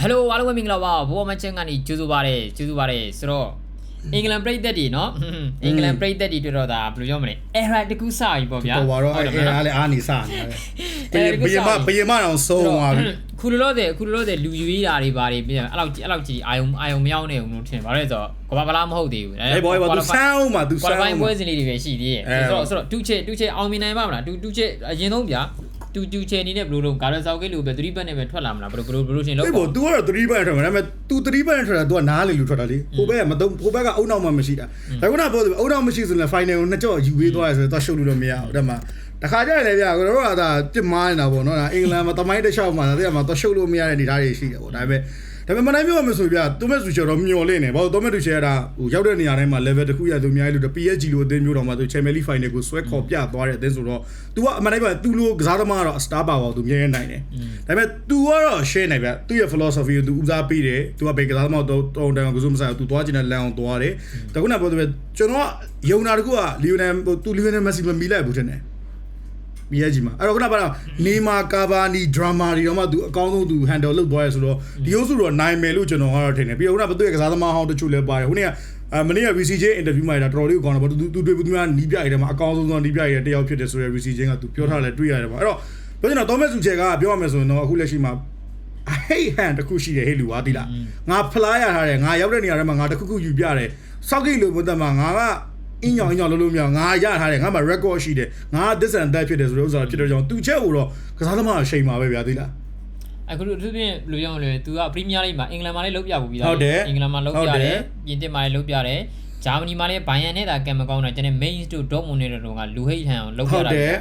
ဟယ်လိုအားလုံးပဲမင်္ဂလာပါဘောမချန်ကနေကြိုးဆိုပါရစေကြိုးဆိုပါရစေဆိုတော့အင်္ဂလန်ပြည်သက်တွေနော်အင်္ဂလန်ပြည်သက်တွေတွေ့တော့ဒါဘယ်လိုပြောမလဲ error တကူစပြီပေါ့ဗျာပေါ်ပါတော့အဲ့ဟုတ်တယ်မအားလားလည်းအားနေစနေတယ်ဘယမဘယမအောင်ဆုံးသွားပြီခုလောလောဆယ်ခုလောလောဆယ်လူယူရတာတွေဘာတွေပြန်အဲ့လောက်ကြီးအဲ့လောက်ကြီးအာယုံအာယုံမရောက်နေဘူးလို့ထင်ပါရဲဆိုတော့ကဘာပလားမဟုတ်သေးဘူးအေးဘောဘောသူဆန်းအောင်မှာသူဆန်း qualifying အောင်ပွဲမှာစဉ်လေးတွေပဲရှိသေးတယ်အဲဆိုတော့ဆိုတော့တူချေတူချေအောင်မြင်နိုင်ပါမလားတူတူချေအရင်ဆုံးဗျာ တူတူချေအနေနဲ့ဘယ်လိုလုပ်ဂါရဆောက်ကိတ်လို့ပဲ3ဘက်နဲ့ပဲထွက်လာမလားဘယ်လိုဘယ်လိုဘယ်လိုထင်လို့ အေးဘော तू ကတော့3ဘက်ထွက်မှာဒါပေမဲ့ तू 3ဘက်ထွက်တာ तू ကနားလေလူထွက်တာလေဟိုဘက်ကမသုံးဟိုဘက်ကအုံနောက်မှမရှိတာဒါကနာပြောတယ်အုံနောက်မရှိဆိုရင် final ကိုနှစ်ကြော့ယူပေးသွားရဆိုတော့ရှုပ်လို့တော့မရဘူးဒါမှတခါကြရလေဗျာကျွန်တော်တို့ကဒါပြစ်မားနေတာပေါ့နော်ဒါအင်္ဂလန်မှာတမိုင်းတစ်လျှောက်မှာဒါတည်းမှာတော့ရှုပ်လို့မရတဲ့နေသားတွေရှိတယ်ပေါ့ဒါပေမဲ့ ဒါပေမဲ့မနိုင်ပြောမှဆိုပြသူမဲ့ဆိုချေတော့မျော်လင့်နေဘာလို့တော့မဲ့သူချေရတာဟိုရောက်တဲ့နေရာတိုင်းမှာ level တစ်ခုရသူအများကြီးလို့ PSG လို့အသင်းမျိုးတော်မှာသူ Champions League final ကိုဆွဲခေါ်ပြသွားတဲ့အသင်းဆိုတော့ तू ကအမှန်တိုင်းပြောသူလိုကစားသမားကတော့ star power သူမြဲမြဲနိုင်တယ်ဒါပေမဲ့ तू ကတော့ share နိုင်ဗျသူ့ရဲ့ philosophy ကို तू ဦးစားပေးတယ် तू ကဘယ်ကစားသမားတော့တောင်းတန်ကစားမစား तू သွားချင်တဲ့လမ်းအောင်သွားတယ်ဒါခုနကပြောတယ်ကျွန်တော်ကယုံတာတခုက Lionel ဟို तू Lionel Messi မမီလိုက်ဘူးတဲ့ PSG မှာအဲ့တော့ခုနကပြောနေမာကာဗာနီဒရာမာတွေတော့မှသူအကောင်းဆုံးသူ handle လုပ်သွားရဲဆိုတော့ဒီအုပ်စုတော့နိုင်မယ်လို့ကျွန်တော်ကတော့ထင်တယ်ပြီးတော့ခုနကဘသူရဲ့ကစားသမားဟောင်းတချို့လည်းပါတယ်ခုနကအမနေ့က VCJ interview မှာတော်တော်လေးကိုကောင်းတယ်ဗောသူသူတွေ့ဘူးသူကနီးပြရတဲ့မှာအကောင်းဆုံးသောနီးပြရတဲ့တယောက်ဖြစ်တယ်ဆိုရယ် VCJ ကသူပြောထားတယ်တွေ့ရတယ်ဗောအဲ့တော့ပြောချင်တော့ Thomas Tuchel ကပြောရမယ်ဆိုရင်တော့အခုလက်ရှိမှာ hate hand တခုရှိတယ်ဟဲ့လူပါတိလားငါဖလားရထားတယ်ငါရောက်တဲ့နေရာထဲမှာငါတခုခုယူပြတယ်စောက်ကိတ်လို့ဘုဒ္ဓမှာငါက အင်းညောင်အင်းညောင်လုံးလုံးမြောင်ငါရထားတယ်ငါမှာ record ရှိတယ်ငါသစ္စာန်တက်ဖြစ်တယ်ဆိုတဲ့ဥစ္စာဖြစ်တော့ကြောင့်သူချက်ကိုတော့ကစားသမားရှိန်ပါပဲဗျာသိလားအခုတို့အထူးဖြင့်လူပြောင်းလဲ तू ကပရီးမီးယားလိမ့်မှာအင်္ဂလန်မှာလည်းလုပ်ပြပူပြီးသားဟုတ်တယ်အင်္ဂလန်မှာလုပ်ပြတယ်ပြင်သစ်မှာလည်းလုပ်ပြတယ်ဂျာမနီမှာလည်းဘိုင်ယန်နဲ့ဒါကံမကောင်းတာကျန်တဲ့ Mainz တို့ Dortmund နဲ့တို့ကလူဟိတ်ဟန်အောင်လုပ်ပြတာဟုတ်တယ်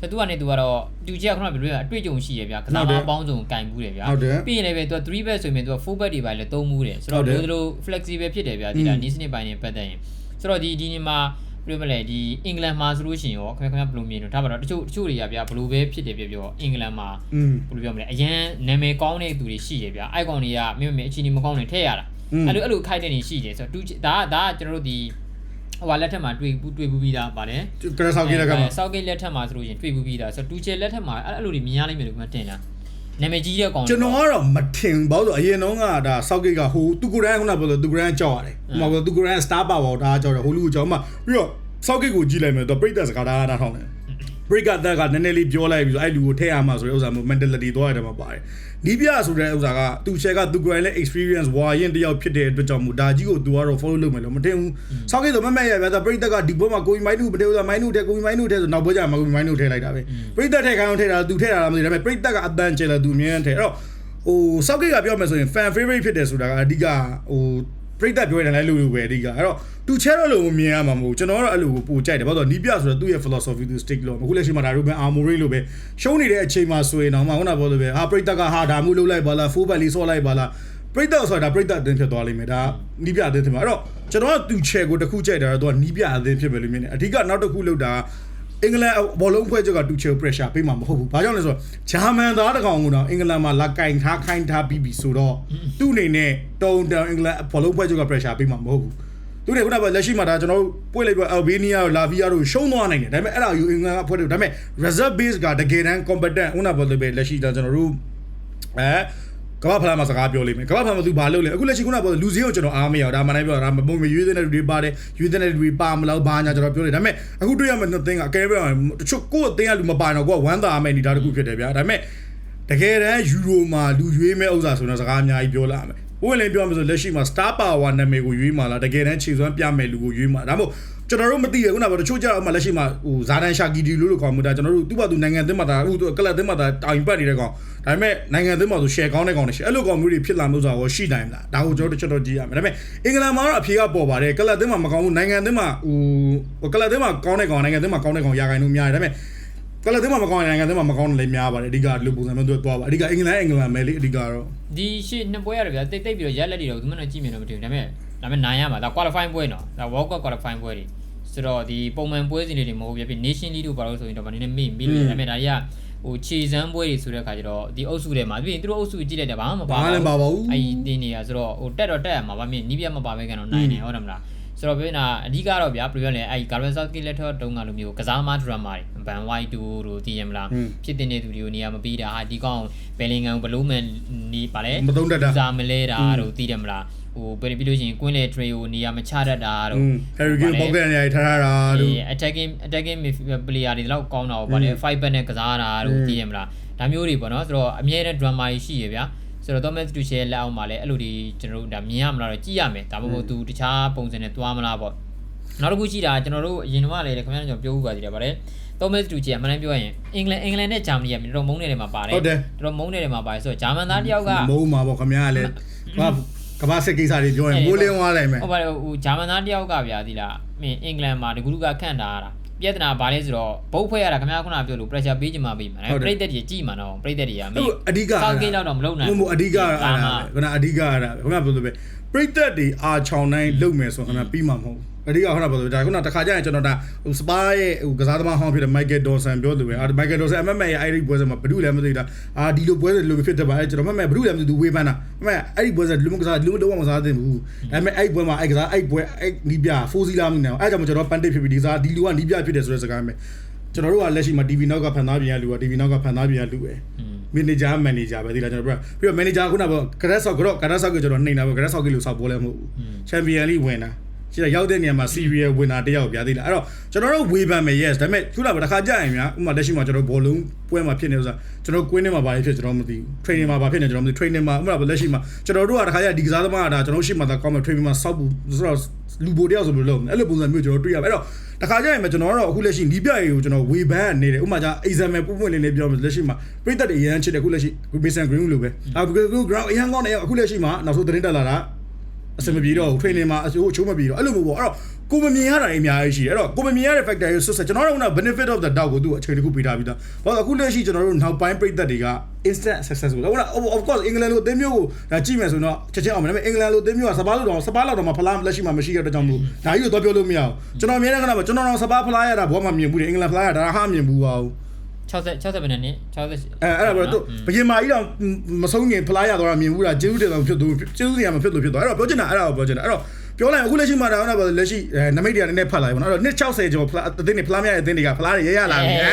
ဆိုသူကနေသူကတော့သူကြီးကခုနကပြောပြတာအတွေ့အကြုံရှိရဗျာကစားမပေါင်းစုံကင်ဘူးတယ်ဗျာပြီးရင်လည်းပဲသူက3 back ဆိုရင်သူက4 back တွေပါလေသုံးမှုတယ်ဆိုတော့ဒီလို flexible ဖြစ်တယ်ဗျာဒီလား knee စနစ်ပိုင်းနဲ့ပတ်သက်ရင် ဆိုတော့ဒီဒီနေ့မှာပြမလဲဒီအင်္ဂလန်မှာဆိုလို့ရှိရင်ရောခင်ဗျခင်ဗျဘယ်လိုမြင်လို့ဒါပါတော့တချို့တချို့တွေကဗျာဘယ်လိုပဲဖြစ်တယ်ပြပြောအင်္ဂလန်မှာဘယ်လိုပြောမလဲအရန်နာမည်ကောင်းတဲ့သူတွေရှိရဗျာအိုက်ကွန်တွေကမင်းမင်းအချင်းကြီးမကောင်းနေထည့်ရတာအဲ့လိုအဲ့လိုခိုက်တဲ့နေရှိတယ်ဆိုတော့တူဒါကဒါကကျွန်တော်တို့ဒီဟိုဟာလက်ထက်မှာတွေ့တွေ့ပူးပြီးသားပါတယ်ကရဆောက်ကလက်ထက်မှာဆောက်ကလက်ထက်မှာဆိုလို့ရှိရင်တွေ့ပူးပြီးသားဆိုတော့တူချေလက်ထက်မှာအဲ့လိုတွေမြင်ရလိမ့်မယ်လို့ကျွန်မတင်လား နာမည်ကြီးတဲ့ကောင်ကျွန်တော်ကတော့မထင်ဘာလို့ဆိုအရင်တော့ကဒါစောက်ကိတ်ကဟိုသူကိုရန်ခုနပြောလို့သူကိုရန်ကြောက်ရတယ်ဟိုမှာပြောသူကိုရန် star power ဒါကြောက်တယ်ဟိုလူကိုကြောက်မှပြီးတော့စောက်ကိတ်ကိုကြည့်လိုက်မယ်တော့ပြိတ္တစကားဒါနားထောင်တယ် break up ကနည်းနည်းလေးပြောလိုက်ပြီးဆိုအဲ့လူကိုထည့်ရမှာဆိုတဲ့ဥစ္စာမျိုး mentality သွားရတယ်မှာပါတယ်နီးပြဆိုတဲ့ဥစ္စာကသူ share ကသူကိုယ်လည်း experience ဝါရင်တယောက်ဖြစ်တဲ့အတွက်ကြောင့်မို့ဒါကြီးကိုသူကတော့ follow လုပ်မယ်လို့မထင်ဘူးစောက်ကိတ်ဆိုမမဲ့ရဗျာဒါပြိတ္တကဒီဘက်မှာကိုကြီးမိုင်းနုမထည့်ဘူးဆိုမိုင်းနုထည့်ကိုကြီးမိုင်းနုထည့်ဆိုနောက်ဘက်ကျမှကိုကြီးမိုင်းနုထည့်လိုက်တာပဲပြိတ္တထည့်ခိုင်းအောင်ထည့်တာသူထည့်တာလားမသိဘူးဒါပေမဲ့ပြိတ္တကအတန်ကျဲလာသူအမြဲတမ်းထည့်အဲ့တော့ဟိုစောက်ကိတ်ကပြောမယ်ဆိုရင် fan favorite ဖြစ်တယ်ဆိုတာကအဓိကဟို ပြိတ္တပြောရတယ်လည်းလူလူပဲအဓိကအဲ့တော့သူချဲတော့လို့မမြင်ရမှာမဟုတ်ကျွန်တော်ကတော့အဲ့လိုကိုပိုကြိုက်တယ်ဘာလို့လဲနီးပြဆိုတော့သူ့ရဲ့ philosophy သူ stick လို့အခုလက်ရှိမှာဒါရူဘန်အာမိုရီလို့ပဲရှုံးနေတဲ့အချိန်မှာဆိုရင်တော့မှခုနကပြောလို့ပဲဟာပြိတ္တကဟာဒါမျိုးလုပ်လိုက်ပါလား4 back လေးဆော့လိုက်ပါလားပြိတ္တဆိုတာပြိတ္တအသင်းဖြစ်သွားလိမ့်မယ်ဒါနီးပြအသင်းဖြစ်မှာအဲ့တော့ကျွန်တော်ကသူချဲကိုတစ်ခုကြိုက်တာတော့နီးပြအသင်းဖြစ်မယ်လို့မြင်တယ်အဓိကနောက်တစ်ခုလုပ်တာ အင်္ဂလန်ဘောလုံးဖွဲ့ချက်ကတူချယ် pressure ပေးမှာမဟုတ်ဘူး။ဘာကြောင့်လဲဆိုတော့ဂျာမန်သားတကောင်ကတော့အင်္ဂလန်မှာလာကင်ထားခိုင်းထားပြီးပြီဆိုတော့သူ့အနေနဲ့တုံတန်အင်္ဂလန်ဘောလုံးဖွဲ့ချက်က pressure ပေးမှာမဟုတ်ဘူး။သူတွေခုနကလက်ရှိမှာဒါကျွန်တော်တို့ပွင့်လိုက်ပြ Albania တို့ Latvia တို့ရှုံးသွားနိုင်တယ်။ဒါပေမဲ့အဲ့ဒါယူအင်္ဂလန်ကဖွဲ့တယ်ဒါပေမဲ့ reserve base ကတကယ်တမ်း competent ခုနကပြောလို့ပဲလက်ရှိဒါကျွန်တော်တို့အဲ ကမ္ဘာဖလားမှာစကားပြောလိမ့်မယ်ကမ္ဘာဖလားမှာသူဘာလုပ်လဲအခုလက်ရှိခုနကပြောလူစည်းကိုကျွန်တော်အားမရအောင်ဒါမှန်တိုင်းပြောတာဒါမုံမရွေးတဲ့လူတွေပါတယ်ရွေးတဲ့လူတွေပါမလို့ဘာညာကျွန်တော်ပြောနေဒါပေမဲ့အခုတွေ့ရမယ့်နှစ်သင်းကအကဲပြောရင်တချို့ကိုယ့်အသင်းကလူမပါတော့ကိုကဝမ်းသာမယ့်အနေဒါတခုဖြစ်တယ်ဗျာဒါပေမဲ့တကယ်တမ်းယူရိုမှာလူရွေးမဲ့ဥစ္စာဆိုတော့စကားအများကြီးပြောလာမယ်ဘိုးလည်းပြောမှဆိုလက်ရှိမှာ star power နာမည်ကိုရွေးမှာလားတကယ်တမ်းခြေစွမ်းပြမဲ့လူကိုရွေးမှာဒါမှမဟုတ်ကျွန်တော်တို့မသိရခုနကတချို့ကြတော့မှလက်ရှိမှာဟိုဇာဒန်ရှာကီဒီလို့လို့ခေါ်မှုဒါကျွန်တော်တို့သူ့ဘာသူနိုင်ငံသင်းမှာဒါအခုကလပ်သင်းမှာဒါတောင်ပတ်နေတဲ့ကောင် ဒါပေမဲ့နိုင်ငံသင်းမှာဆို share ကောင်းတဲ့ကောင်တွေရှိအဲ့လိုကောင်မျိုးတွေဖြစ်လာမှုဆိုတာကိုရှိနိုင်မလားဒါကိုကျွန်တော်တို့ချက်တော့ကြည့်ရမယ်ဒါပေမဲ့အင်္ဂလန်မှာတော့အဖြေကပေါ်ပါတယ်ကလပ်သင်းမှာမကောင်းဘူးနိုင်ငံသင်းမှာဟိုကလပ်သင်းမှာကောင်းတဲ့ကောင်နိုင်ငံသင်းမှာကောင်းတဲ့ကောင်ရာခိုင်နှုန်းများတယ်ဒါပေမဲ့ကလပ်သင်းမှာမကောင်းတဲ့နိုင်ငံသင်းမှာမကောင်းတယ်လည်းများပါတယ်အဓိကလူပုံစံမျိုးတို့သွားပါအဓိကအင်္ဂလန်အင်္ဂလန်ပဲလေအဓိကတော့ဒီရှေ့နှစ်ပွဲရတယ်ဗျာတိတ်တိတ်ပြီးတော့ရက်လက်တွေတော့သူမနဲ့ကြည့်မြင်တော့မထင်ဘူးဒါပေမဲ့ဒါပေမဲ့နိုင်ရမှာဒါ qualifying ပွဲနော်ဒါ World Cup qualifying ပွဲတွေဆိုတော့ဒီပုံမှန်ပွဲစဉ်တွေတွေမဟုတ်ဘူးပြပြ Nation League တို့ဘာလို့ဆိုရင်တော့ဗာနည်းနည်းမေ့မေ့လို့ဒါပေမဲ့ဒါတွေက ဟိုခြေစမ်းပွဲတွေဆိုတဲ့ခါကျတော့ဒီအုပ်စုထဲမှာပြီးရင်သူတို့အုပ်စုကြည့်လိုက်တယ်ဘာမှမပါဘာမှလည်းမပါပါဘူးအဲ့ဒီတင်းနေရဆိုတော့ဟိုတက်တော့တက်ရမှာဗာမြင်နီးပြတ်မပါပဲကန်တော့နိုင်နေဟုတ်တယ်မလားဆိုတော့ပြောနေတာအဓိကတော့ဗျာဘယ်လိုပြောလဲအဲ့ဒီ Gareth Southgate လက်ထက်တုန်းကလိုမျိုးကစားမ drama တွေ Van White တို့တို့သိရမလားဟွန်းဖြစ်တဲ့နေသူတွေကိုနေရာမပေးတာဟာဒီကောင်ဘယ်လင်ဂမ်ဘလို့မှန်နေပါလဲမသုံးတတ်တာစာမလဲတာတို့သိတယ်မလား ဟိုဘယ်ပြီးလို့ရှိရင်ကွင်းလေ tray ကိုနေရာမချတတ်တာอืတို့ม Harry Kane ပေါက်ကနေရိုက်ထားတာတို့ဒီ attacking attacking midfield player တွေတော့ကောင်းတာပေါ့ဗာလေ five back နဲ့ကစားတာတို့သိရမလားဒါမျိုးတွေပေါ့နော်ဆိုတော့အမြဲတမ်း drama တွေရှိရဗျာဆိုတော့ Thomas Tuchel လက်အောက်မှာလည်းအဲ့လိုဒီကျွန်တော်တို့ဒါမြင်ရမလားတော့ကြည့်ရမယ်ဒါမှမဟုတ်သူတခြားပုံစံနဲ့သွားမလားပေါ့နောက်တစ်ခုရှိတာကျွန်တော်တို့အရင်ကလည်းခင်ဗျားတို့ကျွန်တော်ပြောဥပါသေးတယ်ဗါလေ Thomas Tuchel အမှန်တမ်းပြောရင်အင်္ဂလန်အင်္ဂလန်နဲ့ဂျာမနီကတော်တော်မုန်းနေတဲ့မှာပါတယ်ဟုတ်တယ်တော်တော်မုန်းနေတဲ့မှာပါတယ်ဆိုတော့ဂျာမန်သားတယောက်ကမုံမှာပေါ့ခင်ဗျားကလည်း ဘာကဘာစစ်ကိစ္စတွေပြောရင်မိုးလင်းသွားလိုက်မယ်ဟုတ်ပါတယ်ဟိုဂျာမန်သားတယောက်ကဗျာဒီလားမင်းအင်္ဂလန်မှာဒီကူလူကခန့်ထားရတာပြဿနာဘာလဲဆိုတော့ဘုတ်ဖွဲ့ရတာခင်ဗျားခုနပြောလို့ pressure ပေးချင်မှပေးမှာဟုတ်တယ်ပြိသက်ကြီးကြည်မှာတော့ပြိသက်တွေကမဟိုင်းအဓိကစောက်ကိန်းတော့တော့မလုပ်နိုင်ဘူးမဟုတ်အဓိကအဲ့ဒါဒါမှပဲခုနအဓိကအဲ့ဒါပဲခုနပြောလို့ပဲ ပရိသတ်တွေအာချောင်းတိုင်းလုံမယ်ဆိုခင်ဗျာပြီးမှာမဟုတ်ဘူးအဓိကခုနပြောလို့ဒါခုနတခါကျရင်ကျွန်တော်ဒါဟိုစပါးရဲ့ဟိုကစားသမားဟောင်းဖြစ်တဲ့ Michael Dawson ပြောလို့ပဲအာ Michael Dawson အမမရဲ့အဲ့ဒီပွဲစဉ်မှာဘယ်သူလဲမသိတာအာဒီလိုပွဲစဉ်လိုဖြစ်တယ်ပါအဲ့ကျွန်တော်မမဘယ်သူလဲမသိသူဝေးပန်းတာမမအဲ့ဒီပွဲစဉ်လူမကစားလူမတော့မစားသင့်ဘူးဒါပေမဲ့အဲ့ပွဲမှာအဲ့ကစားအဲ့ပွဲအဲ့နီးပြဖိုးစီလာမနေအောင်အဲ့ကြောင့်ကျွန်တော်ပန်တိတ်ဖြစ်ပြီးဒီစားဒီလူကနီးပြဖြစ်တယ်ဆိုတဲ့စကားပဲကျွန်တော်တို့ကလက်ရှိမှာ TV နောက်ကဖန်သားပြင်ရလူက TV နောက်ကဖန်သားပြင်ရလူပဲ မန်နေဂျာမန်နေဂျာပဲဒီလားကျွန်တော်ပြောပြီးတော့မန်နေဂျာခုနကပြောကရက်ဆော့ကတော့ကရက်ဆော့ကကျွန်တော်နှိမ့်တာပဲကရက်ဆော့ကလို့ဆောက်ပွဲလဲမဟုတ်ဘူးချန်ပီယံလိဝင်တာရှိတော့ရောက်တဲ့နေရာမှာ serial winner တယောက်ပြသေးလားအဲ့တော့ကျွန်တော်တို့ဝေဖန်မယ် yes ဒါပေမဲ့ခုနကတစ်ခါကြာရင်များဥပမာလက်ရှိမှာကျွန်တော်ဘောလုံးပွဲမှာဖြစ်နေဆိုတာကျွန်တော်ကွင်းထဲမှာဘာဖြစ်ကျွန်တော်မသိဘူး training မှာဘာဖြစ်နေကျွန်တော်မသိ training မှာဥပမာလက်ရှိမှာကျွန်တော်တို့ကတစ်ခါကြာဒီကစားသမားကဒါကျွန်တော်ရှိမှသာကောင်းမယ် training မှာစောက်ဘူးဆိုတော့ လူဘိုတယောက်ဆိုလို့လုပ်အဲ့လိုပုံစံမျိုးကျွန်တော်တွေ့ရပါအဲ့တော့တခါကျရင်ကျွန်တော်တို့အခုလက်ရှိနီးပြရေကိုကျွန်တော်ဝေဘန်းနေတယ်ဥပမာကြာ example ပုံပွင့်လေးလေးပြောမယ်လက်ရှိမှာပြိသက်တွေအရန်ချစ်တယ်အခုလက်ရှိ Mason Green လိုပဲအခု ground အရန်ကောင်းတယ်အခုလက်ရှိမှာနောက်ဆုံးသတင်းတက်လာတာ အစမပြေတော့ training မှာအချိုးအချိုးမပြေတော့အဲ့လိုမျိုးပေါ့အဲ့တော့ကိုမမြင်ရတာအများကြီးရှိတယ်အဲ့တော့ကိုမမြင်ရတဲ့ factor တွေဆွတ်ဆက်ကျွန်တော်တို့က benefit of the doubt ကိုသူ့အချိန်တစ်ခုပေးထားပြီးသားဘာလို့အခုလက်ရှိကျွန်တော်တို့နောက်ပိုင်းပြိသက်တွေက instant success ကိုဟုတ်လား of course အင်္ဂလန်လိုအသင်းမျိုးကိုဒါကြည့်မယ်ဆိုတော့ချက်ချင်းအောင်မယ်ဒါပေမဲ့အင်္ဂလန်လိုအသင်းမျိုးကစပါးလို့တော့စပါးလောက်တော့မှဖလားလက်ရှိမှာမရှိရတဲ့ကြောင့်မို့ဒါကြီးကိုတော့ပြောလို့မရအောင်ကျွန်တော်အမြဲတမ်းကကျွန်တော်တော့စပါးဖလားရတာဘောမှမြင်ဘူးတယ်အင်္ဂလန်ဖလားရတာဟာမြင်ဘူးပါဘူး 60 60ပဲနဲ့60အဲအဲ့ဒါပြောတော့ဘယင်မာကြီးတော့မဆုံးငင်ဖလားရတော့မြင်ဘူးလားကျေးဇူးတင်တော့ဖြစ်သူကျေးဇူးတင်ရမှာဖြစ်လို့ဖြစ်သွားအဲ့တော့ပြောချင်တာအဲ့ဒါကိုပြောချင်တာအဲ့တော့ပြောလိုက်အခုလက်ရှိမှာဒါကလက်ရှိနမိတ်တွေကနည်းနည်းဖတ်လာပြီပေါ့နော်အဲ့တော့260ကျော်ဖလားအသင်းတွေဖလားမရတဲ့အသင်းတွေကဖလားတွေရရလာပြီအဲ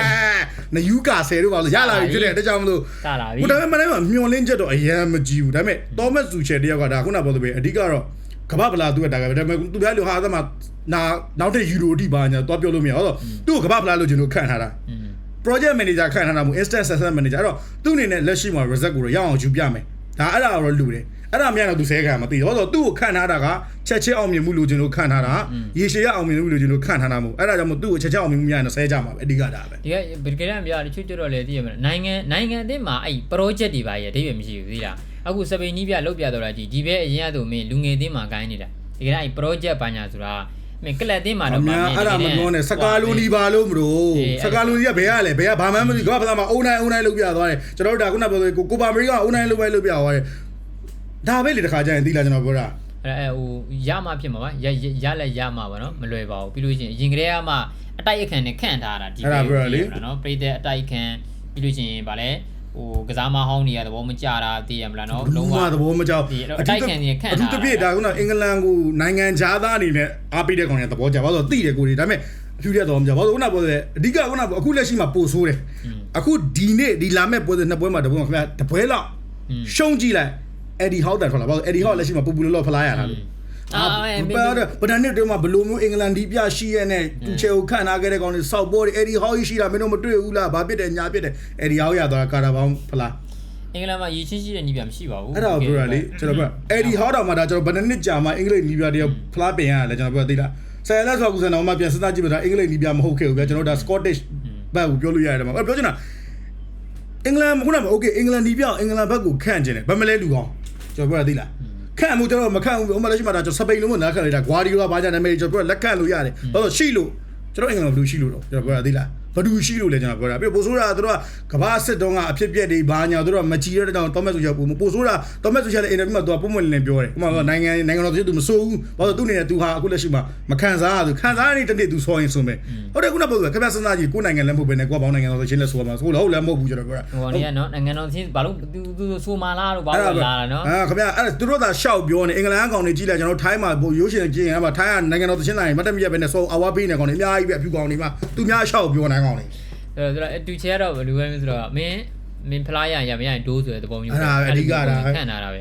နယူကာဆယ်တို့ပါလို့ရလာပြီဖြစ်တယ်တကြောင်မလို့စလာပြီဟိုဒါပေမဲ့မနေ့ကမျောလင်းချက်တော့အရန်မကြည့်ဘူးဒါပေမဲ့သောမတ်စုချယ်တယောက်ကဒါခုနပြောသလိုပဲအဓိကတော့ကမ္ဘာဗလာသူကဒါကပဲဒါပေမဲ့သူများလူဟာသမားနာနောက်တဲ့ယူရိုအထိပါညာတော့ပြောလို့မရဟုတ်တော့သူ့ကိုကမ္ဘာဗလာလို့ကျွန်တော်ခန့်ထားတာอืม project manager ခန့်ထားတာမို့ instant success manager အဲ့တော့သူ့အနေနဲ့လက်ရှိမှာ result ကိုတော့ရအောင်ယူပြမယ်ဒါအဲ့ဒါတော့လူတယ်အဲ့ဒါမြန်တော့သူဆဲခံမသိဘူးဟောတော့သူ့ကိုခန့်ထားတာကချက်ချင်းအောင်မြင်မှုလို့ကျွန်တော်ခန့်ထားတာရေရှည်ရအောင်မြင်မှုလို့ကျွန်တော်ခန့်ထားတာမို့အဲ့ဒါကြောင့်မို့သူ့ကိုချက်ချင်းအောင်မြင်မှုများရင်ဆဲကြမှာပဲအဓိကဒါပဲဒီကဗီကရန်ပြတချို့ကျတော့လေသိရမလားနိုင်ငံနိုင်ငံအသင်းမှာအဲ့ project တွေပါရအဓိပ္ပာယ်မရှိဘူးသိလားအခုစပိန်နီးပြလောက်ပြတော့လာကြည့်ဒီဘဲအရင်ကသူမင်းလူငယ်အသင်းမှာဂိုင်းနေတာဒီကနေ့အဲ့ project ဘာညာဆိုတာ မင်းကလပ်အသင်းမှာအတော့များအဲ့ဒါမပြောနဲ့စကားလူလီပါလို့မလို့အေးစကားလူလီကဘယ်ရလဲဘယ်ကဘာမှမသိကဘာဖလားမှာအုံနိုင်အုံနိုင်လုပ်ပြသွားတယ်ကျွန်တော်တို့ဒါခုနပြောသလိုကိုကိုပါမရီကအုံနိုင်လုပ်ပဲလုပ်ပြသွားတယ်ဒါပဲလေတခါကျရင်သိလားကျွန်တော်ပြောတာအဲ့အဲဟိုရမှဖြစ်မှာပါရရရလက်ရမှပါနော်မလွယ်ပါဘူးပြီးလို့ရှိရင်အရင်ကတည်းကမှအတိုက်အခန့်နဲ့ခန့်ထားတာဒီနော်ပြည်တဲ့အတိုက်အခန့်ပြီးလို့ရှိရင်ဗာလဲ ဟိုကစားမဟောင်းတွေကသဘောမကျတာသိရမလားနော်လုံးဝသဘောမကြောက်ဒီအတိုက်ခံနေခန့်အထားထူးသဖြင့်ဒါကုနာအင်္ဂလန်ကိုနိုင်ငံခြားသားအနေနဲ့အားပေးတဲ့ကောင်တွေကသဘောကျပါဆိုတော့သိတယ်ကိုတွေဒါပေမဲ့အဖြူတဲ့သဘောမကျဘာလို့ခုနပြောတယ်အဓိကခုနအခုလက်ရှိမှာပို့ဆိုးတယ်အခုဒီနေ့ဒီလာမဲ့ပွဲစဉ်နှစ်ပွဲမှာတပွဲမှာခင်ဗျာတပွဲလောက်ရှုံးကြည့်လိုက်အဲ့ဒီဟောက်တန်ထွက်လာဘာလို့အဲ့ဒီဟောက်လက်ရှိမှာပူပူလောလောဖလားရတာလို့အာ ဘာတော့ဗဒန်နစ်တွေမှာဘလိုမျိုးအင်္ဂလန်ဒီပြရှိရတဲ့သူချေကိုခန့်ထားခဲ့တဲ့ကောင်တွေစောက်ပေါ်တယ်အဲ့ဒီဟောက်ကြီးရှိတာမင်းတို့မတွေ့ဘူးလားဘာဖြစ်တယ်ညာဖြစ်တယ်အဲ့ဒီဟောက်ရသွားကာရာဘောင်းဖလား အင်္ဂလန်မှာရည်ချင်းရှိတဲ့ညီပြမရှိပါဘူး အဲ့ဒါကိုပြောရလေကျွန်တော်ပြောအဲ့ဒီဟောက်တော်မှာဒါကျွန်တော်ဘယ်နှစ်နှစ်ကြာမှအင်္ဂလိပ်နီးပြတည်းဖလားပင်ရလဲကျွန်တော်ပြောသိလားဆယ်လက်ဆိုကူစံတော်မှာပြန်စဉ်းစားကြည့်ပါဒါအင်္ဂလိပ်နီးပြမဟုတ်ခဲ့ဘူးဗျာကျွန်တော်ဒါ Scottish ဘက်ကိုပြောလို့ရတယ်မှာပြောချင်တာအင်္ဂလန်ခုနကโอเคအင်္ဂလန်နီးပြအင်္ဂလန်ဘက်ကိုခန့်ကျင်တယ်ဗမလဲလူကောင်ကျွန်တော်ပြောရသိလား ခန့်မှုကျွန်တော်မခန့်ဘူးဥပမာလက်ရှိမှာဒါကျွန်တော်စပိန်လုံးကနားခန့်လိုက်တာဂွာဒီယိုလာဘာညာနာမည်ကျွန်တော်ပြောလက်ခန့်လို့ရတယ်ဘာလို့ရှိလို့ကျွန်တော်အင်္ဂလန်ဘယ်လိုရှိလို့တော့ကျွန်တော်ပြောရသိလား ဘဘဒူရှိလို့လဲကျွန်တော်ပြောတာပြီးတော့ပိုဆိုးတာတို့ကကဘာစစ်တုံးကအဖြစ်ပြက်တွေဘာညာတို့ကမကြည့်ရတဲ့ကြောင့်တော့မက်ဆိုချာပိုဆိုးတာတော့မက်ဆိုချာလည်းအင်တာဗျူးမှာသူကပုံမှန်လင်းပြောတယ်ဥပမာနိုင်ငံနိုင်ငံတော်သူမစိုးဘူးဘာလို့သူနေသူဟာအခုလက်ရှိမှာမခံစားရသူခံစားရတဲ့တနေ့သူဆောရင်ဆိုမယ်ဟုတ်တယ်ခုနကပြောတယ်ခင်ဗျစဉ်းစားကြည့်ကိုနိုင်ငံလည်းမဟုတ်ဘဲနဲ့ကိုဘောင်းနိုင်ငံတော်ဆိုချင်းလည်းဆိုရမှာဆိုလို့ဟုတ်လည်းမဟုတ်ဘူးကျွန်တော်ပြောတာဟိုကနေကနော်နိုင်ငံတော်ချင်းဘာလို့သူသူဆိုမာလာလို့ဘာလို့လာတာနော်အာခင်ဗျအဲ့သူတို့သာရှောက်ပြောနေအင်္ဂလန်ကောင်တွေကြီးလိုက်ကျွန်တော်ထိုင်းမှာဘို့ရိုးရှင်ကြီးရင်အဲ့မှာထိုင်းကနိုင်ငံတော်သချင်းတိုင်းမတက်မြက်ပဲနဲ့စောအဝါပေးနေကောင်တွေအများကြီးပဲအဖြူကောင်တွေမှာသူများရှောက်ပြောနေကောင်တွေအဲ့တော့အတူချဲတော့ဘယ်လိုပဲဆိုတော့မင်းမင်းဖလားရရမရရင်ဒိုးဆိုတဲ့သဘောမျိုးအဲ့ဒါပဲအဓိကတာပဲခံတာတာပဲ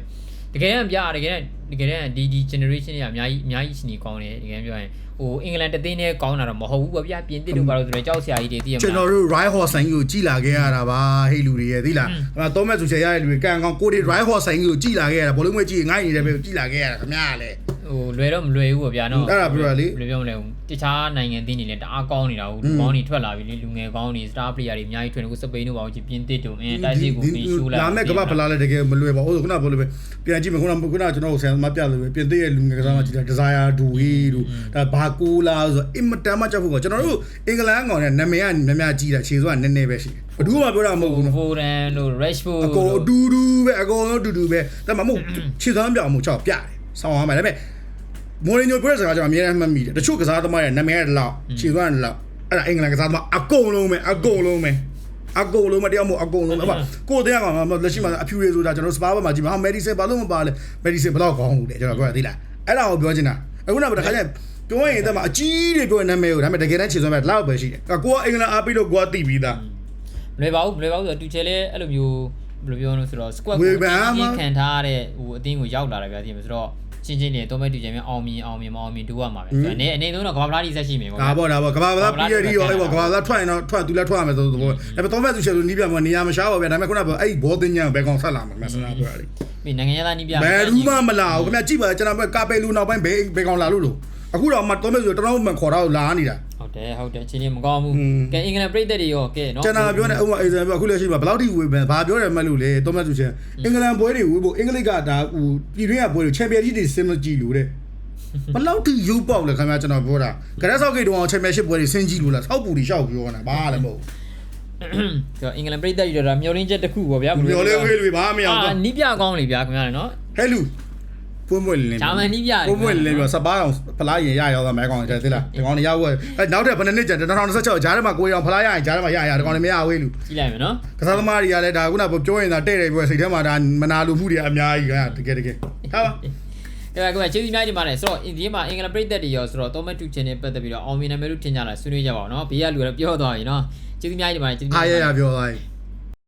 တကယ်တမ်းပြတကယ်တမ်းတကယ်တမ်းဒီဒီ generation တွေကအများကြီးအများကြီးရှိနေကောင်းတယ်တကယ်ပြောရင်ဟိုအင်္ဂလန်တသိန်းနဲ့ကောင်းတာတော့မဟုတ်ဘူးပေါ့ဗျာပြင်သစ်တို့ဘာလို့ဆိုတော့ကြောက်စရာကြီးတွေသိရမကျွန်လားတော်တို့ Ride Horse ဆိုင်ကြီးကိုကြည်လာခဲ့ရတာပါဟေးလူတွေရဲ့သိလားအဲ့မှာတော့မဲ့ဆိုချေရတဲ့လူတွေကံကောင်ကိုတွေ Ride Horse ဆိုင်ကြီးကိုကြည်လာခဲ့ရတာဘလုံးမွေးကြည်ငိုင်းနေတဲ့ပဲကြည်လာခဲ့ရတာခင်ဗျာလေဟိုလွယ်တော့မလွယ်ဘူးပေါ့ဗျာနော်အဲ့ဒါပြောရလေဘယ်လိုပြောမလဲဟို တခြားနိုင်ငံသင်းတွေလည်းတအားကောင်းနေတာဟုတ်လူကောင်းတွေထွက်လာပြီလေလူငယ်ကောင်းတွေ star player တွေအများကြီးထွင်တယ်ကိုစပိန်တို့ပါအောင်ပြင်သစ်တို့အင်းတိုက်စစ်ကိုပြီးရှိုးလိုက်လာမဲ့ကမ္ဘာဖလားလည်းတကယ်မလွယ်ပါဘူးခုနကပြောလို့ပဲပြန်ကြည့်မယ်ခုနကခုနကကျွန်တော်ဆန်မပြလို့ပဲပြင်သစ်ရဲ့လူငယ်ကစားမကြည့်တာ Desire ဒူဝီတို့ဒါဘာကိုလာဆိုအင်မတန်မှကြောက်ဖို့ကကျွန်တော်တို့အင်္ဂလန်ကောင်နဲ့နာမည်ကများများကြီးတာခြေစွမ်းကနည်းနည်းပဲရှိတယ်ဘယ်သူမှပြောတာမဟုတ်ဘူးနော်ဖိုရန်တို့ rashford အကုန်အတူတူပဲအကုန်လုံးအတူတူပဲဒါမှမဟုတ်ခြေစွမ်းပြောင်းမှုချောက်ပြတယ်ဆောင်းရမယ်ဒါပေမဲ့ မိုရီညိုပြောတဲ့စကားကျွန်တော်အများအားမှတ်မိတယ်တချို့ကစားသမားရဲ့နာမည်ကလောက်ခြေစွမ်းကလောက်အဲ့ဒါအင်္ဂလန်ကစားသမားအကုန်လုံးပဲအကုန်လုံးပဲအကုန်လုံးမတရားမို့အကုန်လုံးပဲကိုတရားကောင်လက်ရှိမှာအဖြူတွေဆိုတာကျွန်တော်စပါးဘက်မှာကြည့်မှာမက်ဒီဆယ်ဘာလို့မပါလဲမက်ဒီဆယ်ဘယ်တော့ကောင်းဘူးလေကျွန်တော်ပြောရသေးလားအဲ့ဒါကိုပြောချင်တာအခုနောက်တစ်ခါကျပြောရင်အဲ့မှာအကြီးတွေပြောနာမည်ကိုဒါပေမဲ့တကယ်တမ်းခြေစွမ်းပဲလောက်ပဲရှိတယ်ကိုကအင်္ဂလန်အားပြီးတော့ကိုကတိပြီးသားမလွယ်ပါဘူးမလွယ်ပါဘူးဆိုတော့တူချဲလဲအဲ့လိုမျိုးဘယ်လိုပြောလို့ဆိုတော့ squad ဝေကိုဖန်မှာကြီးခံထားရတဲ့ဟိုအတင်းကိုရောက်လာတယ်ဗျာသိရမဆိုတော့ ချင်းချင်းလေးတော့မဲ့တူချဲမြအောင်မြင်အောင်မြင်မအောင်မြင်ဒူရမှာပဲဆိုတော့အနေအနေဆုံးတော့ကမ္ဘာဖလားကြီးဆက်ရှိမယ်ပေါ့ဒါပေါ့ဒါပေါ့ကဘာသာပြည်ရည်ရောအဲ့ပေါ့ကဘာသာထွက်ရင်တော့ထွက်သူလည်းထွက်ရမယ်ဆိုတော့ဒါပေမဲ့တော့မဲ့သူချက်လို့နီးပြမနေရာမရှားပါဗျာဒါပေမဲ့ခုနကအဲ့ဘောတင်ညာဘယ်ကောင်ဆက်လာမှာမဆနာပြောရတယ်ပြီးနိုင်ငံသားနီးပြဘယ်ဘူးမှမလာဘူးခင်ဗျကြည့်ပါကျွန်တော်ကကာပယ်လူနောက်ပိုင်းဘယ်ဘယ်ကောင်လာလို့လို့အခုတော့မှတော့မဲ့ဆိုတော့မှခေါ်တော့လာနေတာဟု တ်တယ်ဟုတ်တယ်ချင်းချင်းမကောင်းဘူးอืมကဲအင်္ဂလန်ပြည်သက်တွေရောကဲနော်ကျွန်တော်ပြောနေဥပမာအေဇန်ပြောအခုလက်ရှိမှာဘယ်လောက်ထိဝေပဲဘာပြောတယ်မှတ်လို့လေတော့မဲ့သူချက်အင်္ဂလန်ပွဲတွေဝေဖို့အင်္ဂလိပ်ကဒါဟိုပြည်တွင်းကပွဲတွေချန်ပီယံကြီးတွေစင်မကြည့်လို့တဲ့ဘယ်လောက်ထိရုပ်ပေါက်လဲခင်ဗျကျွန်တော်ပြောတာကရက်ဆောက်ဂိတ်တုန်းကချန်ပီယံရှစ်ပွဲတွေစင်ကြည့်လို့လားဆောက်ပူတွေရှောက်ပြောနေတာဘာလည်းမဟုတ်ဆိုတော့အင်္ဂလန်ပြည်သက်တွေတော့မျောလင်းချက်တစ်ခုပေါ့ဗျာဘူးပြောလေဝေးတွေဘာမှမရအောင်အာနီးပြကောင်းလေဗျာခင်ဗျာနော်ဟဲလူ ပွင့်ပွင့်လင်းဂျာမန်နီးပြပွင့်ပွင့်လင်းပြီးစပါးအောင်ဖလားရင်ရရောက်သွားမယ်ကောင်တဲ့သိလားဒီကောင်တွေရောက်ဝဲအဲနောက်ထပ်ဘယ်နှစ်နှစ်ကျန်2026ဂျားထဲမှာကိုယ်အောင်ဖလားရရင်ဂျားထဲမှာရရဒီကောင်တွေမရဝေးလူကြည့်လိုက်မယ်နော်ကစားသမားတွေကလည်းဒါခုနကပြောရင်ဒါတဲ့တယ်ပြောစိတ်ထဲမှာဒါမနာလိုမှုတွေအများကြီးကတကယ်တကယ်ဟာပါကဲကဲချေစီနိုင်ဒီမှာလဲဆိုတော့ဒီမှာအင်္ဂလန်ပြည်သက်တွေရောဆိုတော့တော့မတူချင်နေပတ်သက်ပြီးတော့အောင်မြင်တယ်မယ်လို့ထင်ကြလားဆွေးနွေးကြပါအောင်နော်ဘေးကလူကတော့ပြောသွားပြီနော်ချေစီများဒီမှာချေစီအားရရပြောသွားပြီက